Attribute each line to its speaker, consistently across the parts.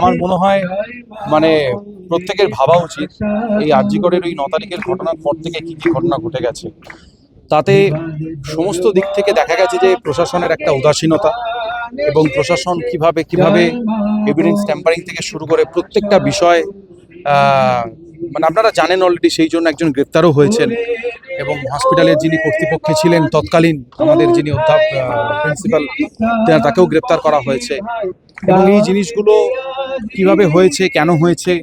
Speaker 1: আমার মনে হয় মানে প্রত্যেকের ভাবা উচিত এই আর্যিকরের ওই ন তারিখের ঘটনার পর থেকে কি কি ঘটনা ঘটে গেছে। তাতে সমস্ত দিক থেকে দেখা গেছে যে প্রশাসনের একটা উদাসীনতা এবং প্রশাসন কীভাবে কীভাবে এভিডেন্স ট্যাম্পারিং থেকে শুরু করে প্রত্যেকটা বিষয় মানে আপনারা জানেন অলরেডি সেই জন্য একজন গ্রেপ্তারও হয়েছেন এবং হসপিটালের যিনি কর্তৃপক্ষে ছিলেন তৎকালীন আমাদের যিনি অধ্যাপ প্রিন্সিপাল তাকেও গ্রেপ্তার করা হয়েছে। এবং এই জিনিসগুলো কীভাবে হয়েছে, কেন হয়েছে,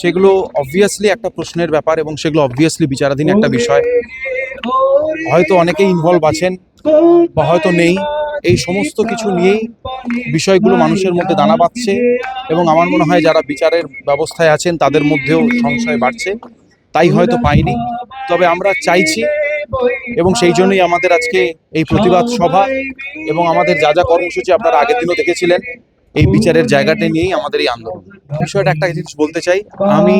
Speaker 1: সেগুলো অবভিয়াসলি একটা প্রশ্নের ব্যাপার এবং সেগুলো অবভিয়াসলি বিচারাধীন একটা বিষয়। হয়তো অনেকেই ইনভলভ আছেন বা হয়তো নেই। এই সমস্ত কিছু নিয়েই বিষয়গুলো মানুষের মধ্যে দানা বাঁধছে এবং আমার মনে হয় যারা বিচারের ব্যবস্থায় আছেন তাদের মধ্যেও সংশয় বাড়ছে। তাই হয়তো পাইনি। তবে আমরা চাইছি এবং সেই জন্যই আমাদের আজকে এই প্রতিবাদ সভা এবং আমাদের যা যা কর্মসূচি আপনারা আগের দিনও দেখেছিলেন। এই বিচারের জায়গাটা নিয়েই আমাদের এই আন্দোলন। বিষয়টা একটা জিনিস বলতে চাই আমি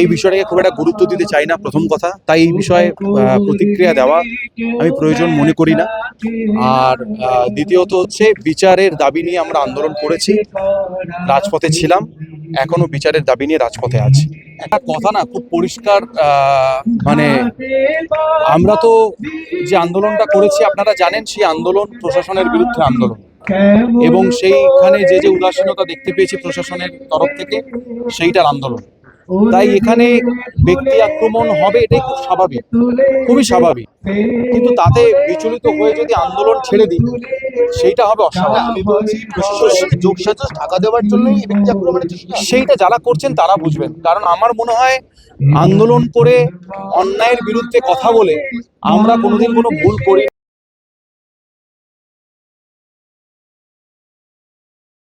Speaker 1: এই বিষয়টাকে খুব একটা গুরুত্ব দিতে চাই না প্রথম কথা। তাই এই বিষয়ে প্রতিক্রিয়া দেওয়া আমি প্রয়োজন মনে করি না। আর দ্বিতীয়ত হচ্ছে বিচারের দাবি নিয়ে আমরা আন্দোলন করেছি রাজপথে ছিলাম এখনও বিচারের দাবি নিয়ে রাজপথে আছি। একটা কথা না খুব পরিষ্কার মানে আমরা তো যে আন্দোলনটা করেছি আপনারা জানেন সেই আন্দোলন প্রশাসনের বিরুদ্ধে আন্দোলন। এবং সেইখানে যে যে উদাসীনতা দেখতে পেয়েছি প্রশাসনের তরফ থেকে সেইটার আন্দোলন। তাই এখানে ব্যক্তি আক্রমণ হবে এটাই খুব স্বাভাবিক খুবই স্বাভাবিক। কিন্তু তাতে বিচলিত হয়ে যদি আন্দোলন ছেড়ে দিই সেইটা হবে অস্বাভাবিক।
Speaker 2: আমি বলছি প্রশাসনের ঢাকা দেওয়ার চেষ্টা
Speaker 1: সেইটা যারা করছেন তারা বুঝবেন। কারণ আমার মনে হয় আন্দোলন করে অন্যায়ের বিরুদ্ধে কথা বলে আমরা কোনোদিন কোনো ভুল করি